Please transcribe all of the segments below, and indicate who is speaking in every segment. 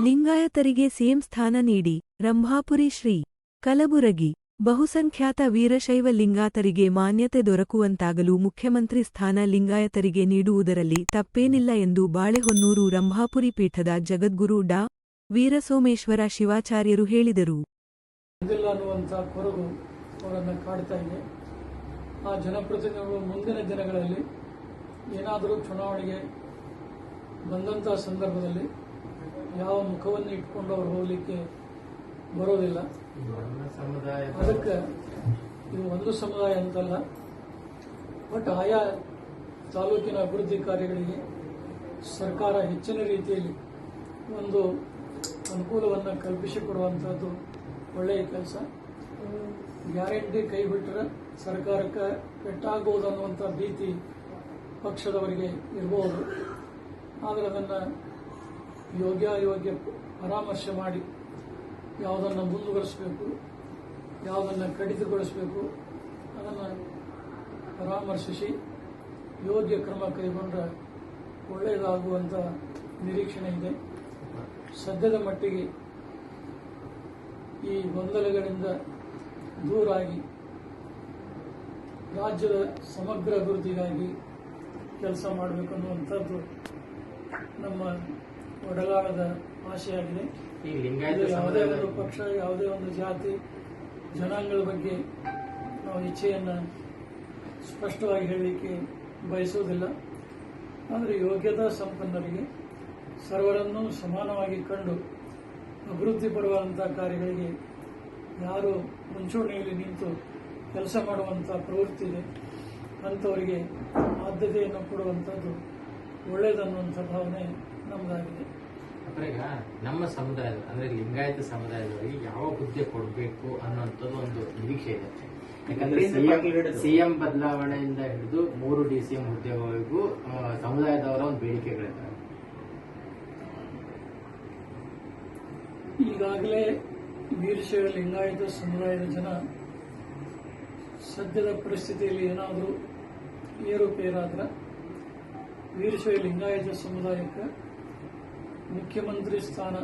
Speaker 1: ಲಿಂಗಾಯತರಿಗೆ CM ಸ್ಥಾನ ನೀಡಿ, ರಂಭಾಪುರಿ ಶ್ರೀ, ಕಲಬುರಗಿ, ಬಹುಸಂಖ್ಯಾತ ವೀರಶೈವ ಲಿಂಗಾತರಿಗೆ ಮಾನ್ಯತೆ ದೊರಕುವಂತಾಗಲು ಮುಖ್ಯಮಂತ್ರಿ ಸ್ಥಾನ ಲಿಂಗಾಯತರಿಗೆ ನೀಡುವುದರಲ್ಲಿ ತಪ್ಪೇನಿಲ್ಲ ಎಂದು ಬಾಳೆಹೊನ್ನೂರು ರಂಭಾಪುರಿ ಪೀಠದ ಜಗದ್ಗುರು ಡಾ. ವೀರಸೋಮೇಶ್ವರ ಶಿವಾಚಾರ್ಯರು ಹೇಳಿದರು.
Speaker 2: ಆ ಜನಪ್ರತಿನಿಧಿಗಳು ಮುಂದಿನ ದಿನಗಳಲ್ಲಿ ಏನಾದರೂ ಚುನಾವಣೆಗೆ ಬಂದಂತಹ ಸಂದರ್ಭದಲ್ಲಿ ಯಾವ ಮುಖವನ್ನು ಇಟ್ಕೊಂಡು ಅವ್ರು ಹೋಗ್ಲಿಕ್ಕೆ ಬರೋದಿಲ್ಲ. ಅದಕ್ಕೆ ಇದು ಒಂದು ಸಮುದಾಯ ಅಂತಲ್ಲ. ಬಟ್ ಆಯಾ ತಾಲೂಕಿನ ಅಭಿವೃದ್ಧಿ ಕಾರ್ಯಗಳಿಗೆ ಸರ್ಕಾರ ಹೆಚ್ಚಿನ ರೀತಿಯಲ್ಲಿ ಒಂದು ಅನುಕೂಲವನ್ನು ಕಲ್ಪಿಸಿಕೊಡುವಂಥದ್ದು ಒಳ್ಳೆಯ ಕೆಲಸ. ಗ್ಯಾರಂಟಿ ಕೈ ಬಿಟ್ಟರೆ ಸರ್ಕಾರಕ್ಕೆ ಪೆಟ್ಟಾಗಬಹುದು ಅನ್ನುವಂಥ ಭೀತಿ ಪಕ್ಷದವರಿಗೆ ಇರಬಹುದು ಆದರೆ ಅದನ್ನು ಯೋಗ್ಯ ಯೋಗ್ಯ ಪರಾಮರ್ಶೆ ಮಾಡಿ ಯಾವುದನ್ನು ಮುಂದುವರಿಸಬೇಕು, ಯಾವುದನ್ನು ಕಡಿತಗೊಳಿಸಬೇಕು, ಅದನ್ನು ಪರಾಮರ್ಶಿಸಿ ಯೋಗ್ಯ ಕ್ರಮ ಕೈಗೊಂಡ್ರೆ ಒಳ್ಳೆಯದಾಗುವಂಥ ನಿರೀಕ್ಷಣೆ ಇದೆ. ಸದ್ಯದ ಮಟ್ಟಿಗೆ ಈ ಗೊಂದಲಗಳಿಂದ ದೂರಾಗಿ ರಾಜ್ಯದ ಸಮಗ್ರ ಅಭಿವೃದ್ಧಿಗಾಗಿ ಕೆಲಸ ಮಾಡಬೇಕು ಅನ್ನುವಂಥದ್ದು ನಮ್ಮ ಒಡಲಾಳದ ಭಾಷೆಯಾಗಿದೆ.
Speaker 3: ಈ ಲಿಂಗಾಯತ
Speaker 2: ಇದು ಯಾವುದೇ ಒಂದು ಪಕ್ಷ ಯಾವುದೇ ಒಂದು ಜಾತಿ ಜನಾಂಗಗಳ ಬಗ್ಗೆ ನಾವು ಇಚ್ಛೆಯನ್ನು ಸ್ಪಷ್ಟವಾಗಿ ಹೇಳಲಿಕ್ಕೆ ಬಯಸುವುದಿಲ್ಲ. ಆದರೆ ಯೋಗ್ಯತಾ ಸಂಪನ್ನರಿಗೆ ಸರ್ವರನ್ನೂ ಸಮಾನವಾಗಿ ಕಂಡು ಅಭಿವೃದ್ಧಿ ಪಡುವಂಥ ಕಾರ್ಯಗಳಿಗೆ ಯಾರು ಮುಂಚೂಣಿಯಲ್ಲಿ ನಿಂತು ಕೆಲಸ ಮಾಡುವಂಥ ಪ್ರವೃತ್ತಿ ಇದೆ. ಅಂಥವರಿಗೆ ಆದ್ಯತೆಯನ್ನು ಕೊಡುವಂಥದ್ದು ಒಳ್ಳೆಯದನ್ನುವಂಥ ಭಾವನೆ ನಮ್ಮದಾಗಿದೆ
Speaker 3: ಅಂದ್ರೆ ಈಗ ನಮ್ಮ ಸಮುದಾಯದ ಅಂದ್ರೆ ಲಿಂಗಾಯತ ಸಮುದಾಯದವರಿಗೆ ಯಾವ ಹುದ್ದೆ ಕೊಡಬೇಕು ಅನ್ನೋಂಥದ್ದು ಒಂದು ನಿರೀಕ್ಷೆ ಇದೆ. ಯಾಕಂದ್ರೆ ಸಿಎಂ ಸಿಎಂ ಬದಲಾವಣೆಯಿಂದ ಹಿಡಿದು ಮೂರು ಡಿ ಸಿ ಎಂ ಹುದ್ದೆವರೆಗೂ ಸಮುದಾಯದವರ ಒಂದು ಬೇಡಿಕೆಗಳಿದ್ದಾವೆ
Speaker 2: ಈಗಾಗಲೇ ವೀರಶೈವ ಲಿಂಗಾಯತ ಸಮುದಾಯದ ಜನ ಸದ್ಯದ ಪರಿಸ್ಥಿತಿಯಲ್ಲಿ ಏನಾದರೂ ಏರುಪೇರಾದ್ರೆ ವೀರಶೈವ ಲಿಂಗಾಯತ ಸಮುದಾಯಕ್ಕೆ ಮುಖ್ಯಮಂತ್ರಿ ಸ್ಥಾನ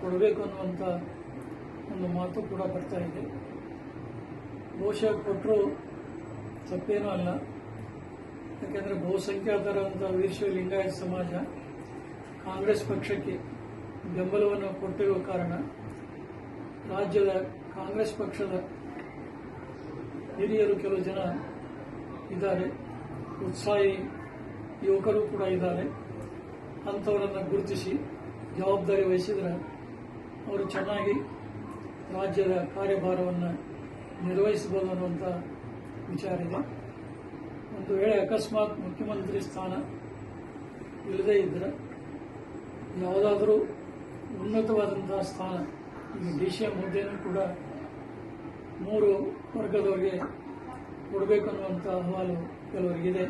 Speaker 2: ಕೊಡಬೇಕು ಅನ್ನುವಂಥ ಒಂದು ಮಾತು ಕೂಡ ಬರ್ತಾ ಇದೆ. ಬಹುಶಃ ಕೊಟ್ಟರು ತಪ್ಪೇನೂ ಅಲ್ಲ. ಯಾಕೆಂದರೆ ಬಹುಸಂಖ್ಯಾತರಂಥ ವೀರಶೈವ ಲಿಂಗಾಯತ ಸಮಾಜ ಕಾಂಗ್ರೆಸ್ ಪಕ್ಷಕ್ಕೆ ಬೆಂಬಲವನ್ನು ಕೊಟ್ಟಿರುವ ಕಾರಣ ರಾಜ್ಯದ ಕಾಂಗ್ರೆಸ್ ಪಕ್ಷದ ಹಿರಿಯರು ಕೆಲವು ಜನ ಇದ್ದಾರೆ. ಉತ್ಸಾಹಿ ಯುವಕರು ಕೂಡ ಇದ್ದಾರೆ. ಅಂಥವರನ್ನು ಗುರುತಿಸಿ ಜವಾಬ್ದಾರಿ ವಹಿಸಿದರೆ ಅವರು ಚೆನ್ನಾಗಿ ರಾಜ್ಯದ ಕಾರ್ಯಭಾರವನ್ನು ನಿರ್ವಹಿಸಬಹುದು ಅನ್ನುವಂಥ ವಿಚಾರ ಇದೆ. ಒಂದು ವೇಳೆ ಅಕಸ್ಮಾತ್ ಮುಖ್ಯಮಂತ್ರಿ ಸ್ಥಾನ ಇಲ್ಲದೇ ಇದ್ದರೆ ಯಾವುದಾದರೂ ಉನ್ನತವಾದಂತಹ ಸ್ಥಾನ ಈಗ ಡಿ ಸಿ ಎಂ ಹುದ್ದೆನೂ ಕೂಡ ಮೂರು ವರ್ಗದವರಿಗೆ ಕೊಡಬೇಕು ಅನ್ನುವಂಥ ಅಹವಾಲು ಕೆಲವರಿಗಿದೆ.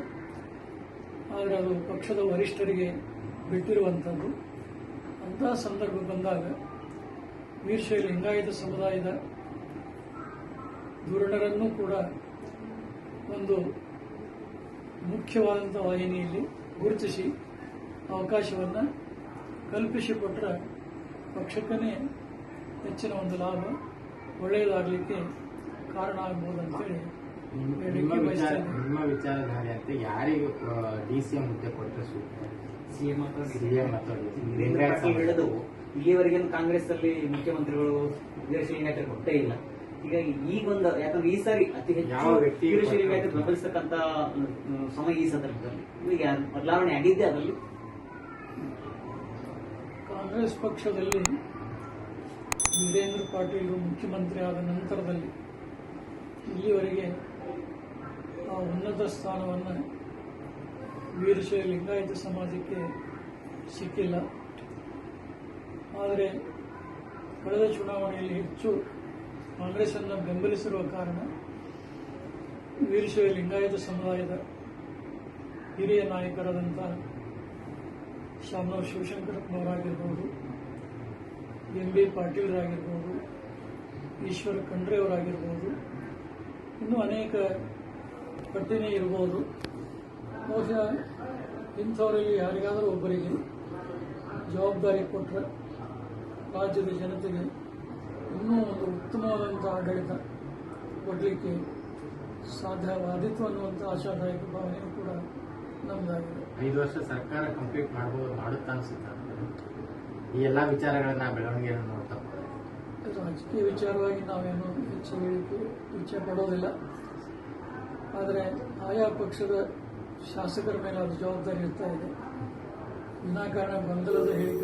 Speaker 2: ಆದರೆ ಅದು ಪಕ್ಷದ ವರಿಷ್ಠರಿಗೆ ಬಿಟ್ಟಿರುವಂಥದ್ದು. ಅಂತಹ ಸಂದರ್ಭ ಬಂದಾಗ ವೀರಶೈವ ಲಿಂಗಾಯತ ಸಮುದಾಯದ ಧುರಣರನ್ನು ಕೂಡ ಒಂದು ಮುಖ್ಯವಾದಂಥ ವಾಹಿನಿಯಲ್ಲಿ ಗುರುತಿಸಿ ಅವಕಾಶವನ್ನು ಕಲ್ಪಿಸಿಕೊಟ್ರೆ ಪಕ್ಷಕ್ಕನೇ ಹೆಚ್ಚಿನ ಒಂದು ಲಾಭ ಒಳ್ಳೆಯದಾಗಲಿಕ್ಕೆ ಕಾರಣ ಆಗ್ಬೋದು ಅಂತೇಳಿ
Speaker 3: ನಿಮ್ಮ ವಿಚಾರಧಾರೆ ಅಂತ ಯಾರಿಗೆ ಡಿ ಸಿ ಎಂ ಹುದ್ದೆ ಕೊಟ್ಟರೆ ಸೂಕ್ತ
Speaker 4: ಸಿಎಂ ವೀರೇಂದ್ರ ಪಾಟೀಲ್ ಕಾಂಗ್ರೆಸ್ ಅಲ್ಲಿ ಮುಖ್ಯಮಂತ್ರಿಗಳು ವೀರಶೈಲಿಂಗಾಯತ ಕೊಟ್ಟೇ ಇಲ್ಲ. ಈಗ ಈಗೊಂದು ಯಾಕಂದ್ರೆ ಈ ಸಾರಿ ಅತಿ ಹೆಚ್ಚು
Speaker 3: ಕೊಟ್ಟರು?
Speaker 4: ಬೆಂಬಲಿಸತಕ್ಕಂತ ಸಮಯ ಈ ಸಂದರ್ಭದಲ್ಲಿ. ಈಗ ಯಾರು ಬದಲಾವಣೆ ಆಗಿದ್ದೆ ಅದರಲ್ಲಿ?
Speaker 2: ಕಾಂಗ್ರೆಸ್ ಪಕ್ಷದಲ್ಲಿ ವೀರೇಂದ್ರ ಪಾಟೀಲ್ ಮುಖ್ಯಮಂತ್ರಿ ಆದ ನಂತರದಲ್ಲಿ ಇಲ್ಲಿವರೆಗೆ ಆ ಉನ್ನತ ಸ್ಥಾನವನ್ನು ವೀರಶೈವ ಲಿಂಗಾಯತ ಸಮಾಜಕ್ಕೆ ಸಿಕ್ಕಿಲ್ಲ. ಆದರೆ ಕಳೆದ ಚುನಾವಣೆಯಲ್ಲಿ ಹೆಚ್ಚು ಕಾಂಗ್ರೆಸ್ಸನ್ನು ಬೆಂಬಲಿಸಿರುವ ಕಾರಣ ವೀರಶೈವ ಲಿಂಗಾಯತ ಸಮುದಾಯದ ಹಿರಿಯ ನಾಯಕರಾದಂಥ ಶಾಮರಾವ್ ಶಿವಶಂಕರಪ್ಪನವರಾಗಿರ್ಬೋದು ಎಂ ಬಿ ಪಾಟೀಲರಾಗಿರ್ಬೋದು, ಈಶ್ವರ ಖಂಡ್ರೆಯವರಾಗಿರ್ಬೋದು ಇನ್ನೂ ಅನೇಕ ಪಟ್ಟಿನೇ ಇರ್ಬೋದು. ಬಹುಶಃ ಇಂಥವರಲ್ಲಿ ಯಾರಿಗಾದರೂ ಒಬ್ಬರಿಗೆ ಜವಾಬ್ದಾರಿ ಕೊಟ್ಟರೆ ರಾಜ್ಯದ ಜನತೆಗೆ ಇನ್ನೂ ಒಂದು ಉತ್ತಮವಾದಂಥ ಆಡಳಿತ ಕೊಡಲಿಕ್ಕೆ ಸಾಧ್ಯವಾದೀತು ಅನ್ನುವಂಥ ಆಶಾದಾಯಕ ಭಾವನೆಯೂ ಕೂಡ ನಮ್ಮದಾಗಿದೆ
Speaker 3: ಐದು ವರ್ಷ ಸರ್ಕಾರ ಕಂಪ್ಲೀಟ್ ಮಾಡಬಹುದು ಮಾಡುತ್ತಾ ಅನಿಸುತ್ತೆ? ಈ ಎಲ್ಲ ವಿಚಾರಗಳನ್ನ ಬೆಳವಣಿಗೆಯನ್ನು ನೋಡ್ತಾ.
Speaker 2: ರಾಜಕೀಯ ವಿಚಾರವಾಗಿ ನಾವೇನು ಹೆಚ್ಚು ಹೇಳಿಕೆ ಇಚ್ಛೆ ಪಡೋದಿಲ್ಲ. ಆದರೆ ಆಯಾ ಪಕ್ಷದ ಶಾಸಕರ ಮೇಲೆ ಅದು ಜವಾಬ್ದಾರಿ ಇರ್ತಾ ಇದೆ ವಿನಾಕಾರಣ ಗೊಂದಲದ ಹೇಳಿಕೆಗಳನ್ನು